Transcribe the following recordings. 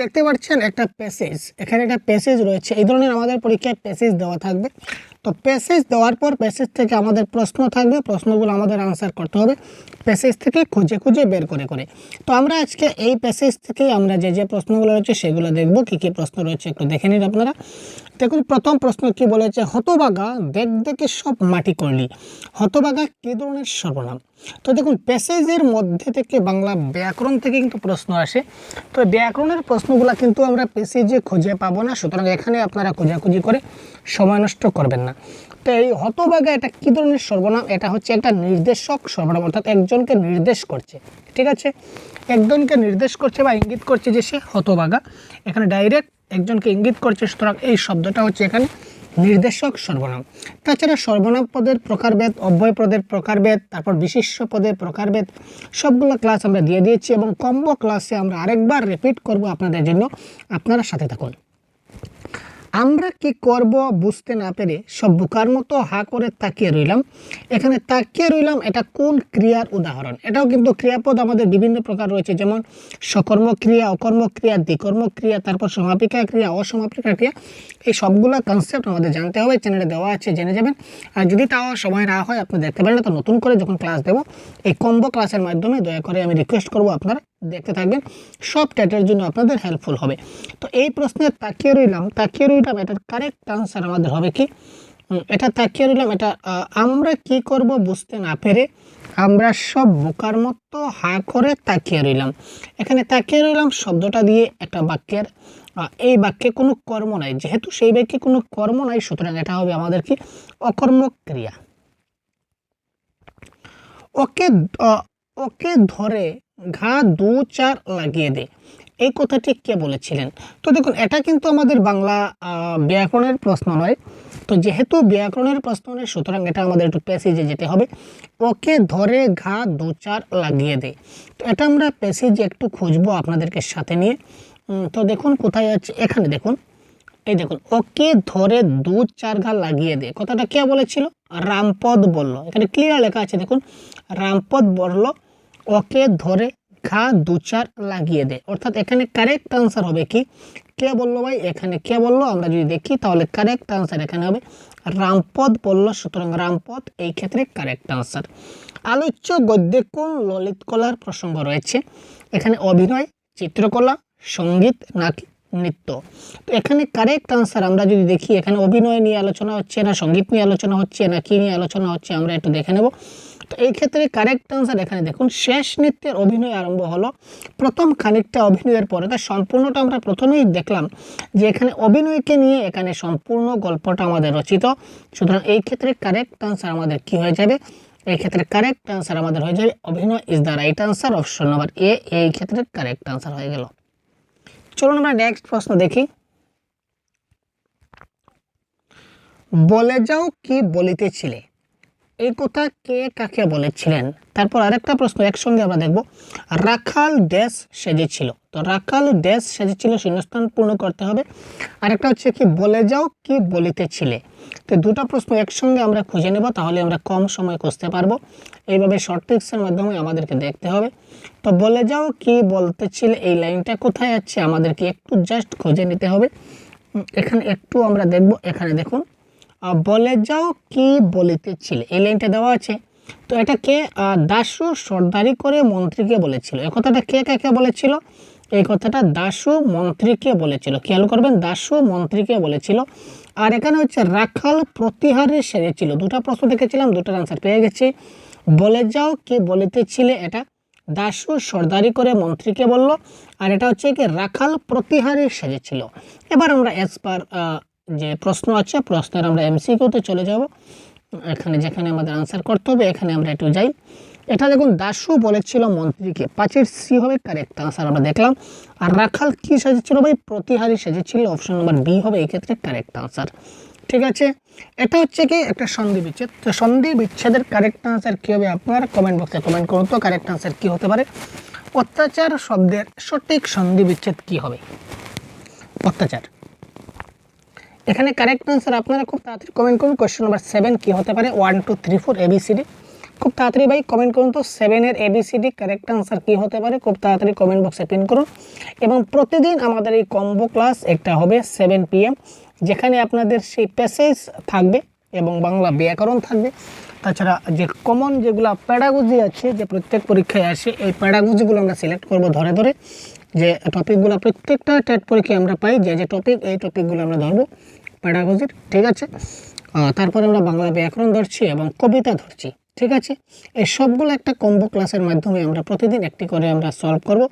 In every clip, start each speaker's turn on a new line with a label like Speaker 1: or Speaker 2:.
Speaker 1: দেখতে পাচ্ছেন একটা প্যাসেজ এখানে একটা প্যাসেজ রয়েছে। এই ধরনের আমাদের পরীক্ষায় প্যাসেজ দেওয়া থাকবে। তো প্যাসেজ দেওয়ার পর প্যাসেজ থেকে আমাদের প্রশ্ন থাকবে। প্রশ্নগুলো আমাদের আনসার করতে হবে। প্যাসেজ থেকে খুঁজে খুঁজে বের করে করে। তো আমরা আজকে এই প্যাসেজ থেকে আমরা যে যে প্রশ্নগুলো রয়েছে সেগুলো দেখব। কী কী প্রশ্ন রয়েছে একটু দেখে নিন আপনারা। দেখুন, প্রথম প্রশ্ন কি বলেছে? হতবাগা দেখ দেখে সব মাটি করলি। হতবাগা কী ধরনের সর্বনাম? তো দেখুন প্যাসেজের মধ্যে থেকে বাংলা ব্যাকরণ থেকে কিন্তু প্রশ্ন আসে। তো ব্যাকরণের প্রশ্নগুলো কিন্তু আমরা প্যাসেজে খুঁজে পাবো না, সুতরাং এখানে আপনারা খোঁজাখুঁজি করে সময় নষ্ট করবেন না। তো এই হতবাগা এটা কী ধরনের সর্বনাম? এটা হচ্ছে একটা নির্দেশক সর্বনাম, অর্থাৎ একজনকে নির্দেশ করছে, ঠিক আছে? একজনকে নির্দেশ করছে বা ইঙ্গিত করছে যে সে হতবাগা এখানে ডাইরেক্ট একজনকে ইঙ্গিত করছে, সুতরাং এই শব্দটা হচ্ছে এখানে নির্দেশক সর্বনাম। তাছাড়া সর্বনাম পদের প্রকারভেদ, অব্যয় পদের প্রকারভেদ, তারপর বিশিষ্ট পদের প্রকারভেদ, সবগুলো ক্লাস আমরা দিয়ে দিয়েছি এবং কম্বো ক্লাসে আমরা আরেকবার রিপিট করব আপনাদের জন্য। আপনারা সাথে থাকুন। আমরা কি করব বুঝতে না পেরে সব বোকার মতো হা করে তাকিয়ে রইলাম। এখানে তাকিয়ে রইলাম এটা কোন ক্রিয়ার উদাহরণ? এটাও কিন্তু ক্রিয়াপদ আমাদের বিভিন্ন প্রকার রয়েছে, যেমন সকর্ম ক্রিয়া অকর্ম ক্রিয়া দ্বিকর্ম ক্রিয়া তারপর সমাপিকা ক্রিয়া, অসমাপিকা ক্রিয়া। এই সবগুলো কনসেপ্ট আমাদের জানতে হবে চ্যানেলে দেওয়া আছে, জেনে যাবেন। আর যদি তাও সময় না হয়, আপনি দেখতে পারেন তো নতুন করে যখন ক্লাস দেবো, এই কম্বো ক্লাসের মাধ্যমে দয়া করে আমি রিকোয়েস্ট করব আপনারা দেখতে থাকবেন। সব ট্যাটের জন্য আপনাদের হেল্পফুল হবে। তো এই প্রশ্নের তাকিয়ে রইলাম। তাকিয়ে রইলাম এটার কারেক্ট আনসার আমাদের হবে কি? এটা তাকিয়ে রইলাম, এটা আমরা কি করব বুঝতে না পেরে আমরা সব বোকার মতো হা করে তাকিয়ে রইলাম। এখানে তাকিয়ে রইলাম শব্দটা দিয়ে একটা বাক্যের। এই বাক্যে কোনো কর্ম নাই। যেহেতু সেই বাক্যে কোনো কর্ম নাই, সুতরাং এটা হবে আমাদের কি? অকর্মক ক্রিয়া। ওকে ওকে ধরে ঘা দু চার লাগিয়ে দে। এই কথাটি কে বলেছিলেন? তো দেখুন, এটা কিন্তু আমাদের বাংলা ব্যাকরণের প্রশ্ন নয়। তো যেহেতু ব্যাকরণের প্রশ্ন নয়, সুতরাং এটা আমাদের একটু প্যাসেজে যেতে হবে। ওকে ধরে ঘা দু চার লাগিয়ে দে। তো এটা আমরা প্যাসেজে একটু খুঁজবো আপনাদেরকে সাথে নিয়ে। তো দেখুন, কোথায় আছে? এখানে দেখুন। এই দেখুন, ওকে ধরে দু চার ঘা লাগিয়ে দে। কথাটা কে বলেছিল? রামপদ বলল। এখানে ক্লিয়ার লেখা আছে, দেখুন। রামপদ বলল ওকে ধরে ঘা দু চার লাগিয়ে দেয় অর্থাৎ এখানে কারেক্ট আনসার হবে কি? কে বলল ভাই? এখানে কে বলল? আমরা যদি দেখি, তাহলে কারেক্ট আনসার এখানে হবে রামপদ বলল। সুতরাং রামপদ, এই ক্ষেত্রে কারেক্ট আনসার আলোচ্য গদ্যে কোন ললিত কলার প্রসঙ্গ রয়েছে? এখানে অভিনয়, চিত্রকলা, সংগীত নাকি নৃত্য? তো এখানে কারেক্ট আনসার আমরা যদি দেখি, এখানে অভিনয় নিয়ে আলোচনা হচ্ছে না, সংগীত নিয়ে আলোচনা হচ্ছে না, কী নিয়ে আলোচনা হচ্ছে আমরা একটু দেখে নেব। তো এই ক্ষেত্রে কারেক্ট আনসার এখানে দেখুন, শেষ নৃত্যের অভিনয় আরম্ভ হলো। প্রথম খানিকটা অভিনয়ের পরে তার সম্পূর্ণটা আমরা প্রথমেই দেখলাম যে এখানে অভিনয়কে নিয়ে এখানে সম্পূর্ণ গল্পটা আমাদের রচিত। সুতরাং এই ক্ষেত্রে কারেক্ট আনসার আমাদের কি হয়ে যাবে? এই ক্ষেত্রে কারেক্ট আনসার আমাদের হয়ে যাবে, অভিনয় is the right answer option number A এই ক্ষেত্রে কারেক্ট আনসার হয়ে গেল। চলুন আমরা নেক্সট প্রশ্ন দেখি। বলে যাও কি বলিতেছিলে? এই কথা কে কাকে বলেছিলেন? তারপর আরেকটা প্রশ্ন একসঙ্গে আমরা দেখব। রাখাল ড্যাশ সেজেছিল। তো রাখাল ড্যাশ সেজেছিল শূন্যস্থান পূর্ণ করতে হবে। আরেকটা হচ্ছে কি, বলে যাও কি বলিতেছিলে। তো দুটো প্রশ্ন একসঙ্গে আমরা খুঁজে নেব, তাহলে আমরা কম সময় খুঁজতে পারব। এইভাবে শর্ট ট্রিক্সের মাধ্যমে আমাদেরকে দেখতে হবে। তো বলে যাও কি বলতেছিলে, এই লাইনটা কোথায় আছে? আমাদেরকে একটু জাস্ট খুঁজে নিতে হবে। এখানে একটু আমরা দেখব। এখানে দেখুন। বলে যাও কি বলিতেছিলে। এই লাইনটা দেওয়া আছে, তো এটা কে? দাসু সর্দারি করে মন্ত্রীকে বলেছিল। এই কথাটা কে কাকে বলেছিল? এই কথাটা দাসু মন্ত্রীকে বলেছিল। খেয়াল করবেন, দাসু মন্ত্রীকে বলেছিল। আর এখানে হচ্ছে, রাখাল প্রতিহারে সেরেছিল দুটো প্রশ্ন দেখেছিলাম, দুটোর আনসার পেয়ে গেছি। বলে যাও কি বলিতেছিলে এটা? দাসু সর্দারি করে মন্ত্রীকে বলল, আর এটা হচ্ছে কি, রাখাল প্রতিহারে সেজেছিল। এবার আমরা এস পার যে প্রশ্ন আছে, প্রশ্নের আমরা এমসিকিউতে চলে যাব। এখানে যেখানে আমাদের আনসার করতে হবে, এখানে আমরা একটু যাই। এটা দেখুন দাসু বলেছিল মন্ত্রীকে, পাঁচের সি হবে কারেক্ট আনসার আমরা দেখলাম। আর রাখাল কি সেজেছিল ভাই? প্রতিহারী সেজেছিল অপশন নাম্বার বি হবে, এই ক্ষেত্রে কারেক্ট আনসার ঠিক আছে? এটা হচ্ছে কি? একটা সন্ধি বিচ্ছেদ। তো সন্ধি বিচ্ছেদের কারেক্ট আনসার কী হবে আপনার? কমেন্ট বক্সে কমেন্ট করুন তো কারেক্ট আনসার কী হতে পারে? অত্যাচার শব্দের সঠিক সন্ধি বিচ্ছেদ কী হবে? অত্যাচার। এখানে কারেক্ট আনসার আপনারা খুব তাড়াতাড়ি কমেন্ট করুন। কোয়েশ্চেন নাম্বার সেভেন কী হতে পারে? One two three four A B C D খুব তাড়াতাড়ি ভাই কমেন্ট করুন তো। সেভেনের এবিসিডি কারেক্ট আনসার কী হতে পারে? খুব তাড়াতাড়ি কমেন্ট বক্সে পিন করুন। এবং প্রতিদিন আমাদের এই কম্বো ক্লাস একটা হবে সেভেন পিএম যেখানে আপনাদের সেই প্যাসেজ থাকবে এবং বাংলা ব্যাকরণ থাকবে। তাছাড়া যে কমন যেগুলো প্যাডাগজি আছে, যে প্রত্যেক পরীক্ষায় আসে, এই প্যাডাগজিগুলো আমরা সিলেক্ট করব ধরে ধরে। যে টপিকগুলো প্রত্যেকটা টেট পরীক্ষায় আমরা পাই, যে যে টপিক এই টপিকগুলো আমরা ধরবো। প্যাডাগজির ঠিক আছে? তারপরে আমরা বাংলা ব্যাকরণ ধরছি এবং কবিতা ধরছি, ঠিক আছে? এই সবগুলো একটা কম্বো ক্লাসের মাধ্যমে আমরা প্রতিদিন একটি করে আমরা সলভ করব।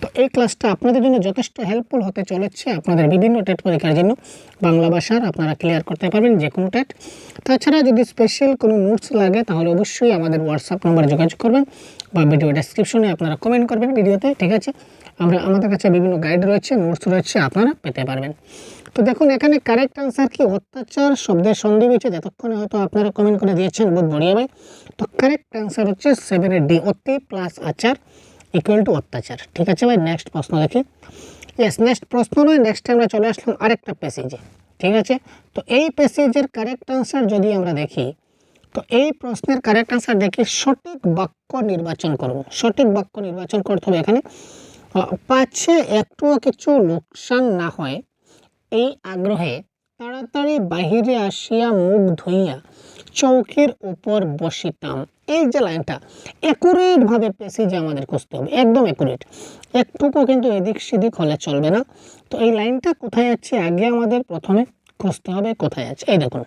Speaker 1: তো এই ক্লাসটা আপনাদের জন্য যথেষ্ট হেল্পফুল হতে চলেছে আপনাদের বিভিন্ন টেট পরীক্ষার জন্য। বাংলা ভাষার আপনারা ক্লিয়ার করতে পারবেন যে কোনো টেট। তাছাড়া যদি স্পেশাল কোনো নোটস লাগে, তাহলে অবশ্যই আমাদের হোয়াটসঅ্যাপ নাম্বারে যোগাযোগ করবেন বা ভিডিও ডেসক্রিপশনে আপনারা কমেন্ট করবেন ভিডিওতে, ঠিক আছে? আমরা, আমাদের কাছে বিভিন্ন গাইড রয়েছে নোটস রয়েছে, আপনারা পেতে পারবেন। তো দেখুন, এখানে কারেক্ট আনসার কি? অত্যাচার শব্দের সন্ধি হয়েছে, যতক্ষণে হয়তো আপনারা কমেন্ট করে দিয়েছেন বহুত বড়িয়া ভাই তো কারেক্ট আনসার হচ্ছে সেভেনের ডি অতি প্লাস আচার ইকুয়াল টু অত্যাচার। ঠিক আছে ভাই? নেক্সট প্রশ্ন দেখি। ইয়েস নেক্সট প্রশ্ন নয় নেক্সট আমরা চলে আসলাম আরেকটা প্যাসেজে ঠিক আছে? তো এই প্যাসেজের কারেক্ট আনসার যদি আমরা দেখি, তো এই প্রশ্নের কারেক্ট আনসার দেখি সঠিক বাক্য নির্বাচন করব। সঠিক বাক্য নির্বাচন করতে হবে এখানে। পাচ্ছে একটুও কিছু লোকসান না হয় এই আগ্রহে তাড়াতাড়ি বাহিরে আসিয়া মুখ ধুইয়া চৌকির উপর বসিতাম। এই যে লাইনটা অ্যাকুরেটভাবে পেসেজে আমাদের খুঁজতে হবে, একদম অ্যাকুরেট একটুকু কিন্তু এদিক সেদিক হলে চলবে না। তো এই লাইনটা কোথায় আছে? আগে আমাদের প্রথমে খুঁজতে হবে কোথায় আছে। এই দেখুন।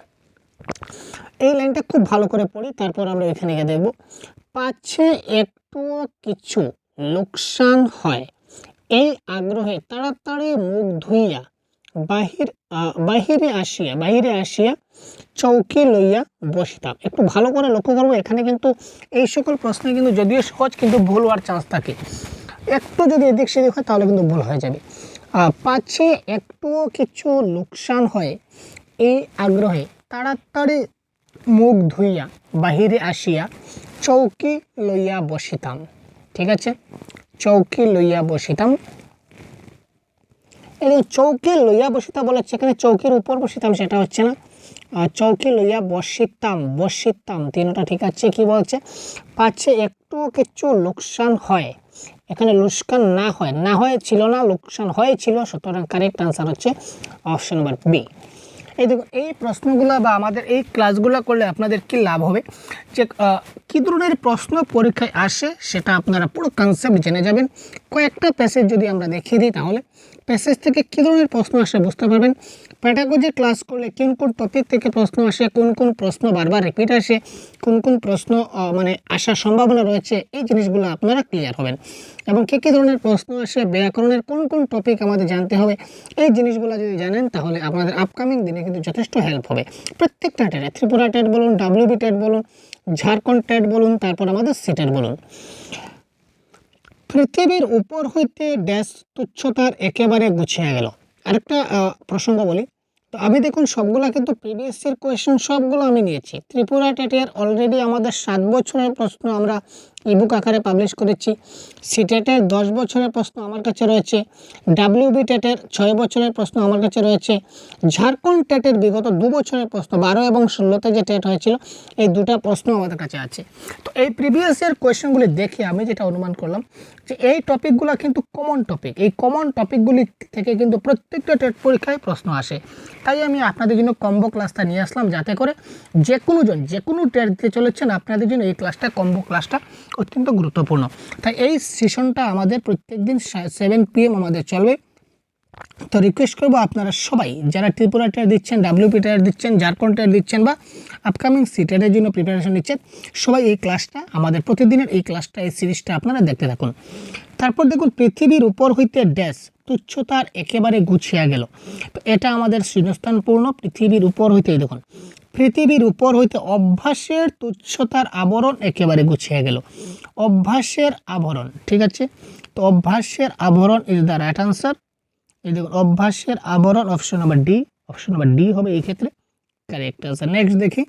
Speaker 1: এই লাইনটা খুব ভালো করে পড়ি, তারপর আমরা এখানে গিয়ে দেখব। পাচ্ছে একটুও কিছু লোকসান হয়। এই আগ্রহে তাড়াতাড়ি মুখ ধুইয়া বাহির বাহিরে আসিয়া বাহিরে আসিয়া চৌকি লইয়া বসিতাম। একটু ভালো করে লক্ষ্য করব, এখানে কিন্তু এই সকল প্রশ্নে কিন্তু যদিও সহজ, কিন্তু ভুল হওয়ার চান্স থাকে। একটু যদি এদিক সেদিক হয়, তাহলে কিন্তু ভুল হয়ে যাবে। পাচ্ছে একটুও কিছু লোকসান হয় এই আগ্রহে, তাড়াতাড়ি মুখ ধুইয়া, বাহিরে আসিয়া চৌকি লইয়া বসিতাম। ঠিক আছে? চৌকি লইয়া বসিতাম। এই চৌকি লইয়া বসিতাম বলেছে এখানে চৌকির উপর বসিতাম সেটা হচ্ছে না। চৌকি লইয়া বসিতাম বসিতাম, তিনটা ঠিক আছে, কি বলছে? পাচ্ছে একটু কিছু লোকসান হয়। এখানে লোকসান না হয়, না হয়েছিল না, লোকসান হয়েছিল, সুতরাং কারেক্ট আনসার হচ্ছে অপশন নাম্বার বি এই দেখুন এই প্রশ্নগুলো বা আমাদের এই ক্লাসগুলো করলে আপনাদের কি লাভ হবে? যে কী ধরনের প্রশ্ন পরীক্ষায় আসে সেটা আপনারা পুরো কনসেপ্ট জেনে যাবেন। কয়েকটা প্যাসেজ যদি আমরা দেখিয়ে দিই তাহলে প্যাসেজ থেকে কী ধরনের প্রশ্ন আসে বুঝতে পারবেন। প্যাটাগোজি ক্লাস করলে কোন কোন টপিক থেকে প্রশ্ন আসে, কোন কোন প্রশ্ন বারবার রিপিট আসে, কোন কোন প্রশ্ন মানে আসার সম্ভাবনা রয়েছে, এই জিনিসগুলো আপনারা ক্লিয়ার হবেন। এবং কী কী ধরনের প্রশ্ন আসে, ব্যাকরণের কোন কোন টপিক আমাদের জানতে হবে, এই জিনিসগুলো যদি জানেন, তাহলে আপনাদের আপকামিং দিনে কিন্তু যথেষ্ট হেল্প হবে। প্রত্যেকটা টেটে ত্রিপুরা টেট বলুন ডাব্লিউবি টেট বলুন, ঝাড়খণ্ড টেট বলুন, তারপর আমাদের সিটেট বলুন। পৃথিবীর উপর হইতে ড্যাশ তুচ্ছতার একেবারে গুছিয়ে গেল। আরেকটা প্রসঙ্গ বলি। তো আমি দেখুন, সবগুলা কিন্তু প্রিভিয়াস এর কোয়েশ্চেন সবগুলো আমি নিয়েছি। ত্রিপুরা টেটের অলরেডি আমাদের সাত বছরের প্রশ্ন আমরা ইবুক আকারে পাবলিশ করেছি। সিটেটের দশ বছরের প্রশ্ন আমার কাছে রয়েছে। ডাব্লিউবি টেটের ছয় বছরের প্রশ্ন আমার কাছে রয়েছে। ঝাড়খণ্ড টেটের বিগত দু বছরের প্রশ্ন, বারো এবং ষোলোতে যে টেট হয়েছিল, এই দুটা প্রশ্ন আমাদের কাছে আছে। তো এই প্রিভিয়াস ইয়ার দেখে আমি যেটা অনুমান করলাম যে এই টপিকগুলো কিন্তু কমন টপিক এই কমন টপিকগুলি থেকে কিন্তু প্রত্যেকটা টেট পরীক্ষায় প্রশ্ন আসে। তাই আমি আপনাদের জন্য কম্বো ক্লাসটা নিয়ে আসলাম যাতে করে যে কোনো জন যে কোনো টেট দিতে চলেছেন, আপনাদের জন্য এই ক্লাসটা কম্বো ক্লাসটা অত্যন্ত গুরুত্বপূর্ণ। তাই এই সেশনটা আমাদের প্রত্যেক দিন সেভেন পিএম আমাদের চলবে। তো রিকোয়েস্ট করব আপনারা সবাই, যারা ত্রিপুরা টেট দিচ্ছেন ডাব্লিউপি টেট দিচ্ছেন ঝাড়খণ্ড টেট দিচ্ছেন বা আপকামিং সিটেটের জন্য প্রিপারেশন নিচ্ছেন, সবাই এই ক্লাসটা আমাদের প্রতিদিনের এই ক্লাসটা এই সিরিজটা আপনারা দেখতে থাকুন। তারপর দেখুন, পৃথিবীর উপর হইতে ড্যাশ তুচ্ছতার একেবারে গুছিয়ে গেল। তো এটা আমাদের শূন্যস্থানপূর্ণ পৃথিবীর উপর হইতে দেখুন, পৃথিবীর উপর হইতে অভ্যাসের তুচ্ছতার আবরণ একেবারে গুছিয়ে গেল। অভ্যাসের আবরণ, ঠিক আছে? তো অভ্যাসের আবরণ ইজ দ্য রাইট আনসার এই দেখুন, অভ্যাসের আবরণ option number D option number D হবে এই ক্ষেত্রে। কারেক্ট আনসার নেক্সট দেখি।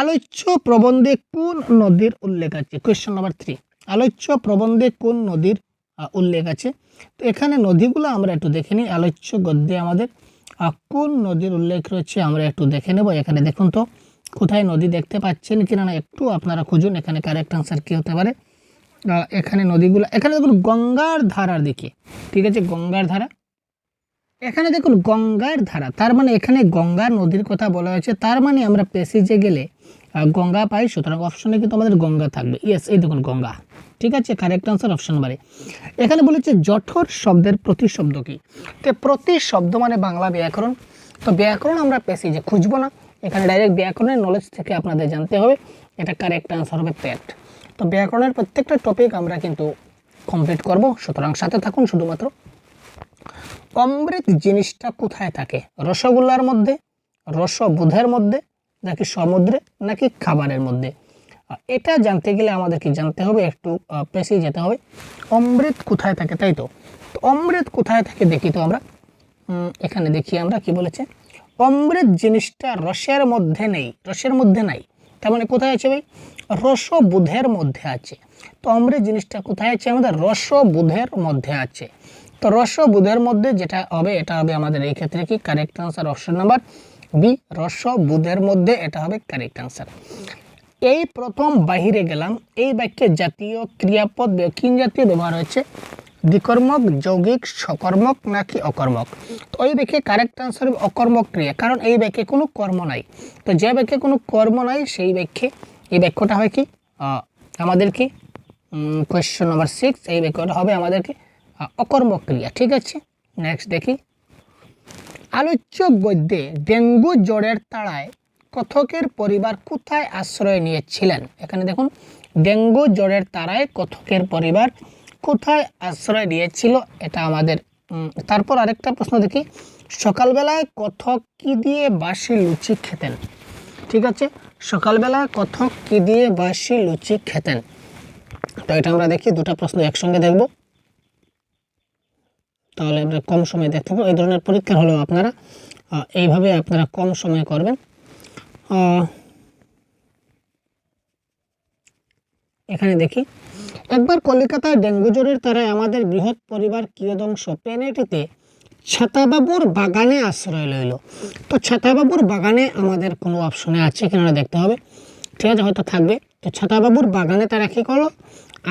Speaker 1: আলোচ্য প্রবন্ধে কোন নদীর উল্লেখ আছে? কোয়েশ্চন নাম্বার থ্রি আলোচ্য প্রবন্ধে কোন নদীর উল্লেখ আছে? তো এখানে নদীগুলো আমরা একটু দেখে নিই। আলোচ্য গদ্যে আমাদের কোন নদীর উল্লেখ রয়েছে আমরা একটু দেখে নেব। এখানে দেখুন তো, কোথায় নদী দেখতে পাচ্ছেন কিনা না, একটু আপনারা খুঁজুন। এখানে কারেক্ট আনসার কী হতে পারে? আহ, এখানে নদীগুলো এখানে দেখুন গঙ্গার ধারার দিকে ঠিক আছে? গঙ্গার ধারা। এখানে দেখুন গঙ্গার ধারা তার মানে এখানে গঙ্গা নদীর কথা বলা হয়েছে তার মানে আমরা পেসিজে গেলে গঙ্গা পাই সুতরাং অপশনে কিন্তু আমাদের গঙ্গা থাকবে। ইয়েস এই দেখুন গঙ্গা ঠিক আছে? কারেক্ট আনসার অপশন বারে এখানে বলেছে জঠর শব্দের প্রতিশব্দ কি? তো প্রতিশব্দ মানে বাংলা ব্যাকরণ। তো ব্যাকরণ আমরা পেসিজে খুঁজবো না। এখানে ডাইরেক্ট ব্যাকরণের নলেজ থেকে আপনাদের জানতে হবে। এটা কারেক্ট আনসার হবে প্যাট তো ব্যাকরণের প্রত্যেকটা টপিক আমরা কিন্তু কমপ্লিট করব। সুতরাং সাথে থাকুন শুধুমাত্র। অমৃত জিনিসটা কোথায় থাকে? রসগোল্লার মধ্যে, রসবোধের মধ্যে, নাকি সমুদ্রে, নাকি খাবারের মধ্যে? এটা জানতে গেলে আমাদের কি জানতে হবে, একটু পেশি যেতে হবে। অমৃত কোথায় থাকে, তাই তো? অমৃত কোথায় থাকে দেখি তো আমরা। এখানে দেখি আমরা কি বলেছে? অমৃত জিনিসটা রসের মধ্যে নেই, রসের মধ্যে নাই। তার মানে কোথায় আছে ভাই? রসবোধের মধ্যে আছে। তো অমৃত জিনিসটা কোথায় আছে? আমাদের রসবোধের মধ্যে আছে। তো রসবোধের মধ্যে যেটা হবে, এটা হবে আমাদের এই ক্ষেত্রে কি? Correct answer option number B রসবোধের মধ্যে এটা হবে কারেক্ট আনসার এই প্রথম বাহিরে গেলাম। এই বাক্যে জাতীয় ক্রিয়াপদ, কিন জাতীয় ব্যবহার হয়েছে? দ্বিকর্মক, যৌগিক সকর্মক নাকি অকর্মক? তো ওই বাক্যে কারেক্ট আনসার হবে অকর্মক ক্রিয়া, কারণ এই বাক্যে কোনো কর্ম নাই। তো যে বাক্যে কোনো কর্ম নাই, সেই বাক্যে এই বাক্যটা হয় কি? আমাদের কি? কোয়েশ্চন নাম্বার সিক্স এই বাক্যটা হবে আমাদের কি? অকর্মক ক্রিয়া, ঠিক আছে? নেক্সট দেখি। আলোচ্য গদ্যে ডেঙ্গু জ্বরের তাড়ায় কথকের পরিবার কোথায় আশ্রয় নিয়েছিলেন? এখানে দেখুন, ডেঙ্গু জ্বরের তাড়ায় কথকের পরিবার কোথায় আশ্রয় নিয়েছিল, এটা আমাদের তারপর আরেকটা প্রশ্ন দেখি। সকালবেলায় কথক কি দিয়ে বাসি লুচি খেতেন? ঠিক আছে? সকালবেলায় কথক কি দিয়ে বাসি লুচি খেতেন? তো এটা আমরা দেখি, দুটো প্রশ্ন একসঙ্গে দেখব। তাহলে আমরা কম সময় দেখতে পাবো এই ধরনের পরীক্ষা হলেও আপনারা এইভাবে আপনারা কম সময় করবেন। এখানে দেখি একবার কলিকাতায় ডেঙ্গু জ্বরের তারায় আমাদের বৃহৎ পরিবার কিয়দংশ পেনেটিতে ছাতাবাবুর বাগানে আশ্রয় লইল। তো ছাতাবাবুর বাগানে আমাদের কোনো অপশনে আছে কিনা দেখতে হবে। ঠিক আছে, হয়তো থাকবে। তো ছাতাবাবুর বাগানে তারা কী করল?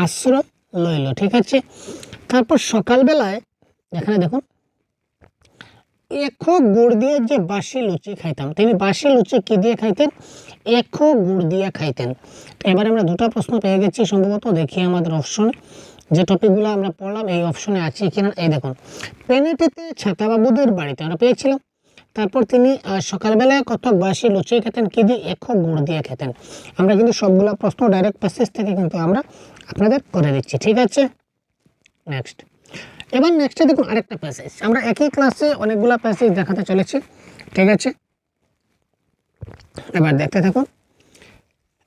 Speaker 1: আশ্রয় লইল, ঠিক আছে? তারপর সকালবেলায়, এখানে দেখুন একো গুড় দিয়ে যে বাসি লুচি খাইতাম তিনি বাসি লুচি কি দিয়ে খাইতেন? একো গুড় দিয়ে খাইতেন। এবারে আমরা দুটো প্রশ্ন পেয়ে গেছি, সম্ভবত দেখি আমাদের অপশন যে টপিকগুলো আমরা পড়লাম, এই অপশনে আছে কিনা? এই দেখুন, পেনেটিতে ছাতাবাবুদের বাড়িতে আমরা পেয়েছিলাম। তারপর তিনি সকালবেলায় কত বাসি লুচি খেতেন, কি দিয়ে একো গুড় দিয়ে খেতেন? আমরা কিন্তু সবগুলো প্রশ্ন ডাইরেক্ট প্যাসেজ থেকে কিন্তু আমরা আপনাদের করে দিচ্ছি, ঠিক আছে? নেক্সট এবার নেক্সটে দেখুন আরেকটা প্যাসেজ আমরা একই ক্লাসে অনেকগুলো প্যাসেজ দেখাতে চলেছি, ঠিক আছে? এবার দেখতে থাকুন।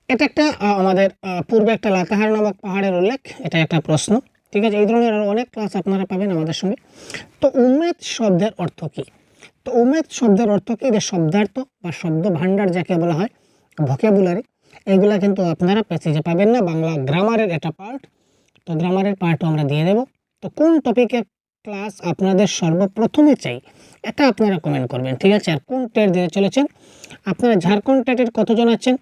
Speaker 1: এটা একটা আমাদের পূর্বে একটা লাতাহার নামক পাহাড়ের উল্লেখ, এটা একটা প্রশ্ন, ঠিক আছে? এই ধরনের আরও অনেক ক্লাস আপনারা পাবেন আমাদের সঙ্গে। তো উমেদ শব্দের অর্থ কী? তো উমেদ শব্দের অর্থ কী? যে শব্দার্থ বা শব্দ ভাণ্ডার যাকে বলা হয় ভোকেবুলারি এগুলা কিন্তু আপনারা প্যাসেজে পাবেন না, বাংলা গ্রামারের একটা পার্ট তো গ্রামারের পার্টও আমরা দিয়ে দেব। তো কোন টপিকের ক্লাস আপনাদের সর্বপ্রথমে চাই, এটা আপনারা কমেন্ট করবেন, ঠিক আছে? আর কোন টেট দিতে চলেছেন? আপনারা ঝাড়খণ্ড টেটের কতজন আছেন?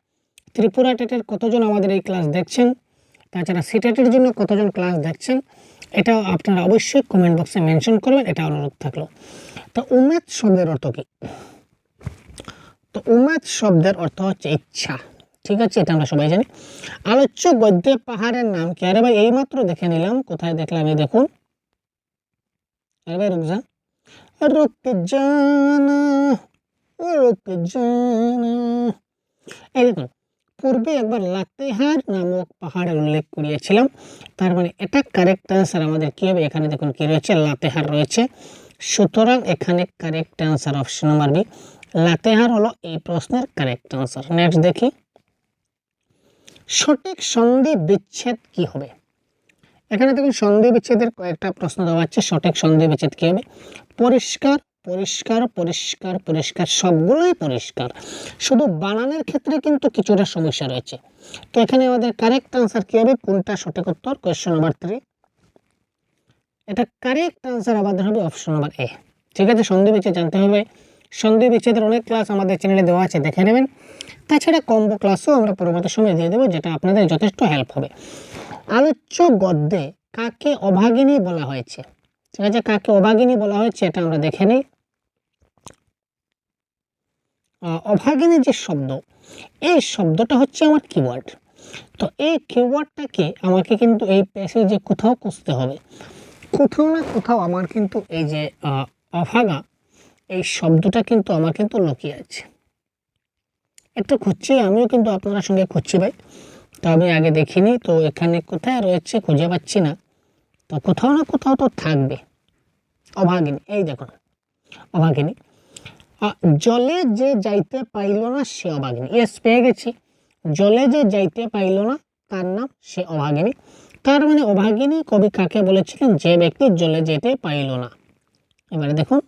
Speaker 1: ত্রিপুরা টেটের কতজন আমাদের এই ক্লাস দেখছেন? তাছাড়া সিটেটের জন্য কতজন ক্লাস দেখছেন? এটাও আপনারা অবশ্যই কমেন্ট বক্সে মেনশন করবেন, এটা অনুরোধ থাকল। তো উমেদ শব্দের অর্থ কী? তো উমেদ শব্দের অর্থ হচ্ছে ইচ্ছা। ঠিক আছে, এটা আমরা সবাই জানি। আলোচ্য গদ্যে পাহাড়ের নাম কি? আরে ভাই, এইমাত্র দেখে নিলাম, কোথায় দেখলাম? এই দেখুন। আরে ভাই রুক রুক জানা ও রুক জানা এই দেখুন, পূর্বে একবার লাতেহার নামক পাহাড়ের উল্লেখ করিয়েছিলাম। তার মানে এটা কারেক্ট আনসার আমাদের কী হবে? এখানে দেখুন কী রয়েছে? লাতেহার রয়েছে। সুতরাং এখানে correct answer option number B Latehar হলো এই প্রশ্নের কারেক্ট আনসার নেক্সট দেখি। সঠিক সন্ধি বিচ্ছেদ কি হবে? এখানে দেখুন, সন্ধি বিচ্ছেদের কয়েকটা প্রশ্ন দেওয়া আছে। সঠিক সন্ধি বিচ্ছেদ কি হবে? পরিষ্কার পরিষ্কার পরিষ্কার পরিষ্কার, সবগুলোই পরিষ্কার। শুধু বানানের ক্ষেত্রে কিন্তু কিছুটা সমস্যা রয়েছে। তো এখানে আমাদের কারেক্ট আনসার কি হবে? কোনটা সঠিক উত্তর? কোয়েশ্চন নাম্বার থ্রি এটা কারেক্ট আনসার আমাদের হবে অপশন নাম্বার এ ঠিক আছে, সন্ধি বিচ্ছেদ জানতে হবে। সন্ধি বিচ্ছেদের অনেক ক্লাস আমাদের চ্যানেলে দেওয়া আছে, দেখে নেবেন। তাছাড়া কম্বো ক্লাসও আমরা পরবর্তী সময় দিয়ে দেবো, যেটা আপনাদের যথেষ্ট হেল্প হবে। আলোচ্য গদ্যে কাকে অভাগিনী বলা হয়েছে? ঠিক আছে, কাকে অভাগিনী বলা হয়েছে এটা আমরা দেখে নিই। অভাগিনী যে শব্দ, এই শব্দটা হচ্ছে আমার কিওয়ার্ড তো এই কিওয়ার্ডটাকে আমাকে কিন্তু এই প্যাসেজে কোথাও খুঁজতে হবে। কোথাও না কোথাও আমার কিন্তু এই যে অভাগা, এই শব্দটা কিন্তু আমার কিন্তু লুকিয়ে আছে। একটু খুঁজছি, আমিও কিন্তু আপনার সঙ্গে খুঁজছি ভাই। তো আমি আগে দেখিনি, তো এখানে কোথায় রয়েছে খুঁজে পাচ্ছি না। তো কোথাও না কোথাও তো থাকবে। অভাগিনী, এই দেখুন, অভাগিনী। জলে যে যাইতে পাইল না সে অভাগিনী। ইয়েস পেয়ে গেছি। জলে যে যাইতে পাইল না, তার নাম সে অভাগিনী। তার মানে অভাগিনী কবি কাকে বলেছিলেন? যে ব্যক্তি জলে যেতে পাইল না। এবারে দেখুন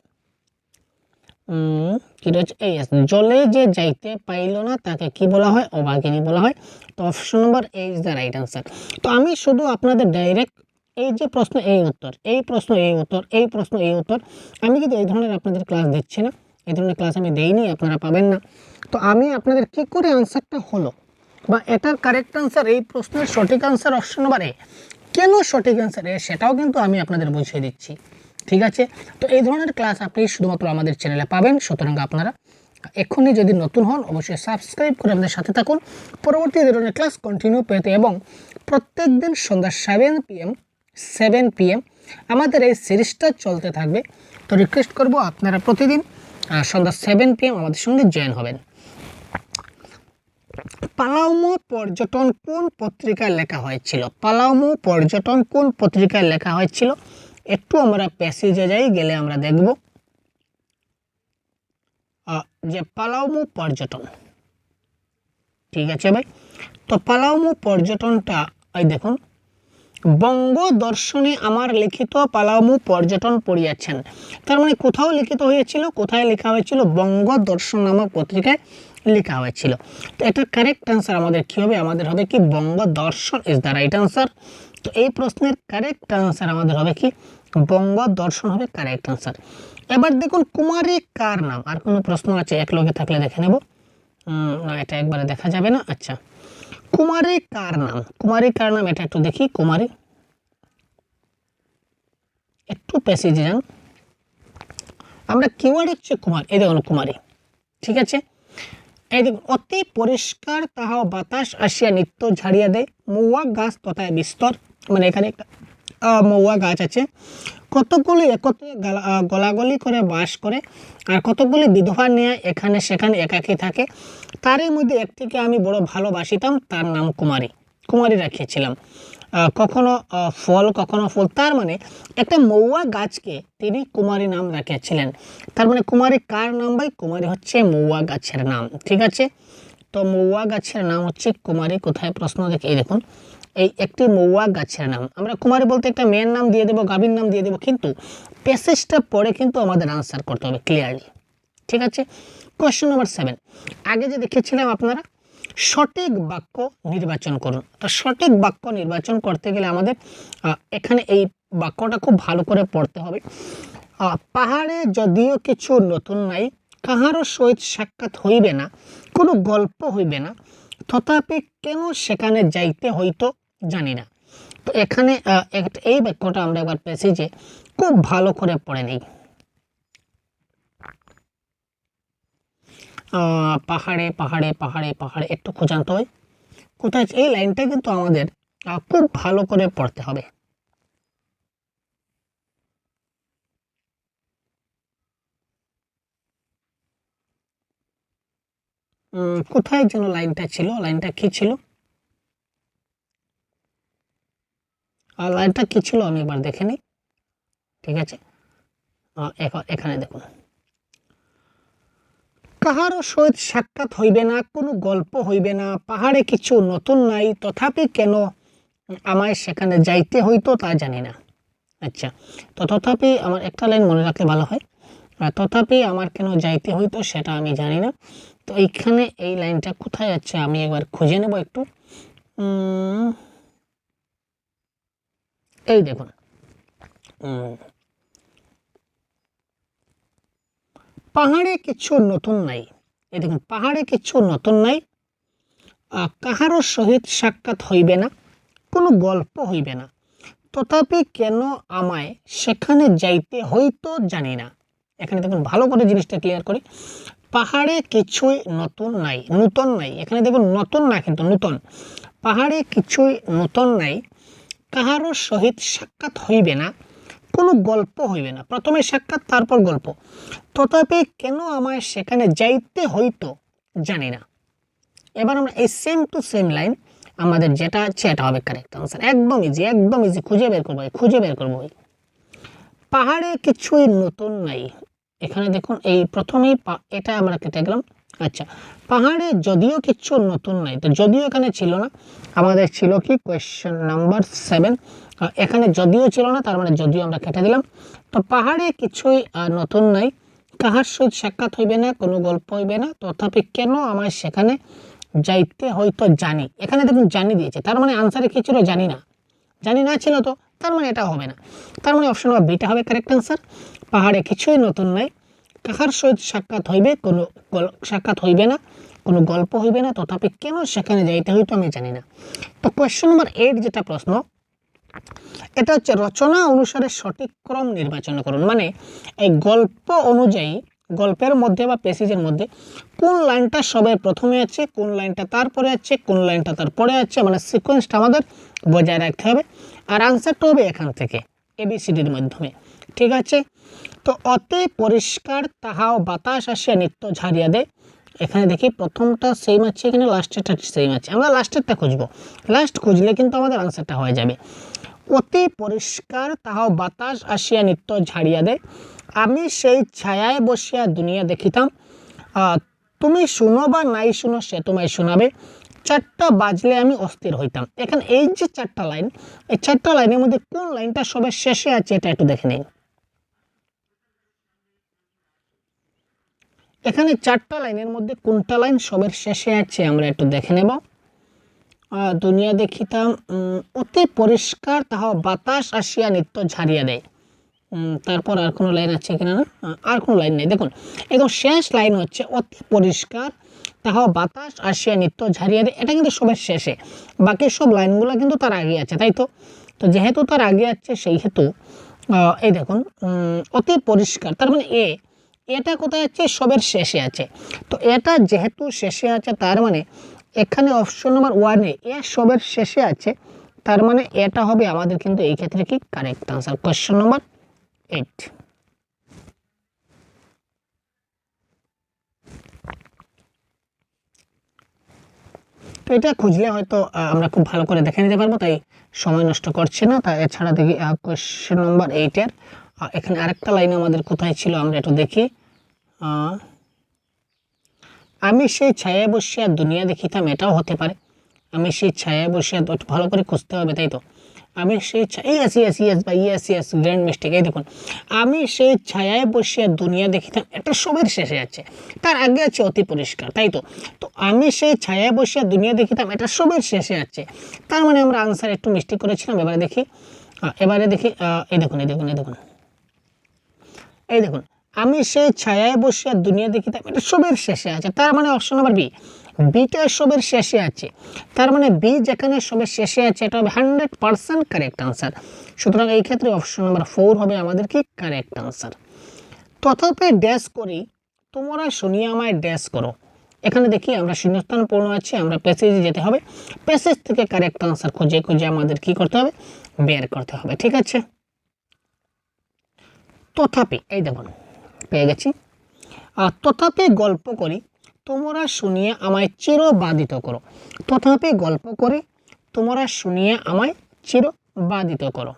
Speaker 1: এই জলে যে যাইতে পাইল না, তাকে কি বলা হয়? অভাগিনী বলা হয়। তো option number A is the right answer তো আমি শুধু আপনাদের ডাইরেক্ট এই যে প্রশ্ন, এই উত্তর, এই প্রশ্ন, এই উত্তর, এই প্রশ্ন, এই উত্তর, আমি কিন্তু এই ধরনের আপনাদের ক্লাস দিচ্ছি না। এই ধরনের ক্লাস আমি দেইনি, আপনারা পাবেন না। তো আমি আপনাদের কি করে আনসারটা হলো? বা এটার কারেক্ট আনসার এই প্রশ্নের সঠিক আনসার অপশন নম্বর এ কেন সঠিক অ্যান্সার এ সেটাও কিন্তু আমি আপনাদের বুঝিয়ে দিচ্ছি। ঠিক আছে? তো এই ধরনের ক্লাস আপনি শুধুমাত্র আমাদের চ্যানেলে পাবেন। সুতরাং আপনারা এক্ষুনি যদি নতুন হন, অবশ্যই সাবস্ক্রাইব করে আমাদের সাথে থাকুন। পরবর্তী ধরনের ক্লাস কন্টিনিউ পেতে এবং প্রত্যেক দিন সন্ধ্যা সেভেন পিএম সেভেন পিএম আমাদের এই সিরিজটা চলতে থাকবে। তো রিকোয়েস্ট করব আপনারা প্রতিদিন সন্ধ্যা সেভেন পিএম আমাদের সঙ্গে জয়েন হবেন। পালাউমো পর্যটন কোন পত্রিকায় লেখা হয়েছিল? পালাউমো পর্যটন কোন পত্রিকায় লেখা হয়েছিল? একটু আমরা প্যাসেজে যাই, গেলে আমরা দেখব। যে পালাউমো পর্যটন। ঠিক আছে ভাই? তো পালাউমো পর্যটনটা, এই দেখুন বঙ্গ দর্শনে আমার লিখিত পালামু পর্যটন পড়িয়াছেন। তার মানে কোথাও লিখিত হয়েছিল, কোথায় লেখা হয়েছিল? বঙ্গ দর্শন নামক পত্রিকায় লেখা হয়েছিল। তো এটার কারেক্ট আনসার আমাদের কী হবে? আমাদের হবে কি বঙ্গ দর্শন ইজ দ্য রাইট আনসার তো এই প্রশ্নের কারেক্ট আনসার আমাদের হবে কি? বঙ্গ দর্শন হবে কারেক্ট আনসার এবার দেখুন কুমারী কার নাম? আর কোনো প্রশ্ন আছে? এক লগে থাকলে দেখে নেব। না, এটা একবারে দেখা যাবে না। আচ্ছা। কুমারী কার নাম? কুমারী কার নাম? এটা একটু দেখি। কুমারী। একটু প্যাসেজে যান। আমরা কিওয়ার্ড হচ্ছে কুমার। এই দেখুন কুমারী। ঠিক আছে? এই দেখুন, অতি পরিষ্কার তাহা বাতাস আসিয়া নিত্য ঝাড়িয়া দেয়। মৌয়া গাছ তথায় বিস্তর। মানে এখানে একটা মৌয়া গাছ আছে। কতগুলি একত্রে গালা- গলাগলি করে বাস করে আর কতগুলি বিধবা নিয়ে এখানে সেখানে একাকী থাকে। তারই মধ্যে একটিকে আমি বড় ভালোবাসিতাম, তার নাম কুমারী। কুমারী রাখিয়েছিলাম। কখনো ফল, কখনো ফুল, তার মানে একটা মৌয়া গাছকে তিনি কুমারী নাম রাখিয়েছিলেন। তার মানে কুমারী কার নাম ভাই? কুমারী হচ্ছে মৌয়া গাছের নাম, ঠিক আছে? তো মৌয়া গাছের নাম হচ্ছে কুমারী। কোথায়? প্রশ্ন দেখে দেখুন। এই একটি মৌয়া গাছের নাম। আমরা কুমারী বলতে একটা মেয়ের নাম দিয়ে দেবো, গাভীর নাম দিয়ে দেবো, কিন্তু প্যাসেজটা পরে কিন্তু আমাদের আনসার করতে হবে ক্লিয়ারলি ঠিক আছে? কোয়েশ্চেন নম্বর সেভেন আগে যে দেখেছিলাম আপনারা, সঠিক বাক্য নির্বাচন করুন। তো সঠিক বাক্য নির্বাচন করতে গেলে আমাদের এখানে এই বাক্যটা খুব ভালো করে পড়তে হবে। পাহাড়ে যদিও কিছু নতুন নাই, কাহারও সহিত সাক্ষাৎ হইবে না, কোনো গল্প হইবে না, তথাপি কেন সেখানে যাইতে হইতো? জানি না। তো এখানে এই বাক্যটা আমরা একবার প্যাসেজে খুব ভালো করে পড়ে নিই। পাহাড়ে পাহাড়ে পাহাড়ে পাহাড়ে, একটু খোঁজান্ত হয় কোথায়? এই লাইনটা কিন্তু আমাদের খুব ভালো করে পড়তে হবে। কোথায় যেন লাইনটা ছিল? লাইনটা কি ছিল? লাইনটা কি ছিল আমি একবার দেখে নিই। ঠিক আছে? এখানে দেখুন। কাহারও সহিত সাক্ষাৎ হইবে না, কোনো গল্প হইবে না, পাহাড়ে কিছু নতুন নাই, তথাপি কেন আমায় সেখানে যাইতে হইতো তা জানি না। আচ্ছা তো তথাপি আমার একটা লাইন মনে রাখলে ভালো হয়। আর তথাপি আমার কেন যাইতে হইতো সেটা আমি জানি না। তো এইখানে এই লাইনটা কোথায় আছে আমি একবার খুঁজে নেব একটু। এই দেখুন। পাহাড়ে কিছু নতুন নাই। এই দেখুন, পাহাড়ে কিছু নতুন নাই। কাহারও সহিত সাক্ষাৎ হইবে না, কোনো গল্প হইবে না। তথাপি কেন আমায় সেখানে যাইতে হয়তো জানি না। এখানে দেখুন, ভালো করে জিনিসটা ক্লিয়ার করি। পাহাড়ে কিছুই নতুন নাই, নূতন নাই। এখানে দেখুন, নতুন না কিন্তু নূতন। পাহাড়ে কিছুই নতুন নাই কাহারও সহিত সাক্ষাৎ হইবে না, কোনো গল্প হইবে না। প্রথমে সাক্ষাৎ, তারপর গল্প। তথাপি কেন আমায় সেখানে যাইতে হইতো জানি না। এবার আমরা এই সেম টু সেম লাইন আমাদের যেটা আছে এটা হবে কারেক্ট আনসার একদম ইজি একদম ইজি খুঁজে বের করব, খুঁজে বের করব। পাহাড়ে কিছুই নতুন নাই। এখানে দেখুন, এই প্রথমেই এটা আমরা কেটে গেলাম। আচ্ছা পাহাড়ে যদিও কিছু নতুন নাই, তো যদিও এখানে ছিল না, আমাদের ছিল কি? কোয়েশ্চেন নাম্বার সেভেন এখানে যদিও ছিল না, তার মানে যদিও আমরা কেটে দিলাম। তো পাহাড়ে কিছুই নতুন নাই, কাহার সহিত সাক্ষাৎ হইবে না, কোনো গল্প হইবে না, তথাপি কেন আমার সেখানে যাইতে হয়তো জানি। এখানে দেখুন, জানি দিয়েছে, তার মানে আনসারে কি ছিল জানি না। জানি না ছিল তো, তার মানে এটা হবে না। তার মানে অপশন নম্বর বিটা হবে কারেক্ট আনসার পাহাড়ে কিছুই নতুন নাই কাহার সহিত সাক্ষাৎ হইবে, কোনো সাক্ষাৎ হইবে না, কোনো গল্প হইবে না, তথাপি কেন সেখানে যাইতে হইতো আমি জানি না। তো কোয়েশ্চেন নম্বর এইট যেটা প্রশ্ন, এটা হচ্ছে রচনা অনুসারে সঠিক ক্রম নির্বাচন করুন। মানে এই গল্প অনুযায়ী, গল্পের মধ্যে বা পেসেজের মধ্যে কোন লাইনটা সবাই প্রথমে আছে, কোন লাইনটা তারপরে আছে, কোন লাইনটা তারপরে আছে মানে সিকোয়েন্সটা আমাদের বজায় রাখতে হবে। আর আনসারটা হবে এখান থেকে এবিসিডির মাধ্যমে। ঠিক আছে? তো অতি পরিষ্কার তাহাও বাতাস আসিয়া নিত্য ঝাড়িয়া দেয়। এখানে দেখি প্রথমটা সেম আছে, এখানে লাস্টেরটা সেম আছে। আমরা লাস্টেরটা খুঁজবো। লাস্ট খুঁজলে কিন্তু আমাদের আনসারটা হয়ে যাবে। অতি পরিষ্কার তাহাও বাতাস আসিয়া নিত্য ঝাড়িয়া দেয়। আমি সেই ছায়ায় বসিয়া দুনিয়া দেখিতাম। তুমি শুনো বা নাই শুনো সে তোমায় শোনাবে। চারটা বাজলে আমি অস্থির হইতাম। এখানে এই যে চারটা লাইন এই চারটা লাইনের মধ্যে কোন লাইনটা সবার শেষে আছে এটা একটু দেখে নিন এখানে চারটা লাইনের মধ্যে কোনটা লাইন সবের শেষে আছে আমরা একটু দেখে নেব। দুনিয়া দেখিতাম অতি পরিষ্কার তাহা বাতাস আসিয়া নিত্য ঝাড়িয়া দেয়। তারপর আর কোনো লাইন আছে কিনা না? আর কোনো লাইন নেই। দেখুন, একদম শেষ লাইন হচ্ছে, অতি পরিষ্কার তাহা বাতাস আসিয়া নিত্য ঝাড়িয়া দেয়। এটা কিন্তু সবার শেষে। বাকি সব লাইনগুলো কিন্তু তার আগে আছে, তাই তো? তো যেহেতু তার আগে আছে, সেই হেতু এই দেখুন অতি পরিষ্কার। তার মানে এ এটা কোথায় আছে? সবের শেষে আছে। তো এটা যেহেতু শেষে আছে, তার মানে এখানে অপশন নাম্বার ওয়ানে এ সবের শেষে আছে, তার মানে এটা হবে আমাদের কিন্তু এই ক্ষেত্রে কি? Correct answer question number eight এটা খুঁজলে হয়তো আমরা খুব ভালো করে দেখে নিতে পারব, তাই সময় নষ্ট করছে না। তাই এছাড়া দেখি কোয়েশ্চেন নাম্বার এইটের এখানে আরেকটা লাইন আমাদের কোথায় ছিল, আমরা একটু দেখি। আমি সেই ছায়া বসিয়া দুনিয়া দেখিতাম, এটাও হতে পারে। আমি সেই ছায়া বসিয়া একটু ভালো করে খুঁজতে হবে, তাই তো? আমি সেই ইয়েস ইয়েস ইয়েস বা ইয়েস ইয়েস গ্র্যান্ড মিস্টেক এই দেখুন। আমি সেই ছায়ায় বসিয়া দুনিয়া দেখিতাম, এটা সবের শেষে আছে। তার আগে আছে অতি পরিষ্কার, তাই তো? তো আমি সেই ছায়ায় বসিয়া দুনিয়া দেখিতাম, এটা সবের শেষে আছে। তার মানে আমরা আনসার একটু মিস্টেক করেছিলাম, এবারে দেখি। এবারে দেখি এই দেখুন এই দেখুন এই দেখুন। এই দেখুন, আমি সেই ছায়ায় বসিয়া দুনিয়া দেখিতাম এটা সবের শেষে আছে। তার মানে অপশন নাম্বার বি বিটা সবের শেষে আছে। তার মানে বি যেখানে সবের শেষে আছে, এটা হবে হান্ড্রেড পার্সেন্ট কারেক্ট আনসার সুতরাং এই ক্ষেত্রে অপশন নাম্বার ফোর হবে আমাদের কি কারেক্ট আনসার তথাপি ড্যাশ করি, তোমরা শুনিয়ে আমায় ড্যাশ করো। এখানে দেখি আমরা শূন্যস্থান পূর্ণ আছে, আমরা প্যাসেজে যেতে হবে। প্যাসেজ থেকে কারেক্ট আনসার খুঁজে খুঁজে আমাদের কি করতে হবে? বের করতে হবে, ঠিক আছে? তথাপি, এই দেখুন, পেয়ে গেছি। আর তথাপি গল্প করি, তোমরা শুনিয়ে আমায় চির বাধিত করো। তথাপি গল্প করি, তোমরা শুনিয়ে আমায় চির বাধিত করো।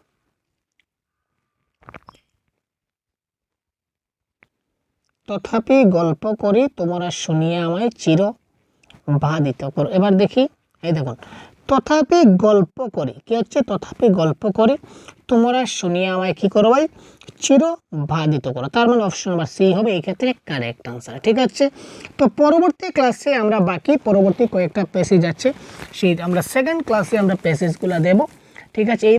Speaker 1: তথাপি গল্প করি, তোমরা শুনিয়ে আমায় চির বাধিত করো। এবার দেখি, এই দেখুন তথাপি গল্প করে। কি হচ্ছে? তথাপি গল্প করে। তোমরা শুনিয়ে আমায় কি করো ভাই? চির বাধিত করো। তার মানে অপশন নাম্বার সি হবে, এই ক্ষেত্রে কারেক্ট আনসার ঠিক আছে? তো পরবর্তী ক্লাসে আমরা বাকি, পরবর্তী কয়েকটা প্যাসেজ আছে। সেই আমরা সেকেন্ড ক্লাসে আমরা প্যাসেজগুলো দেব, ঠিক আছে? এই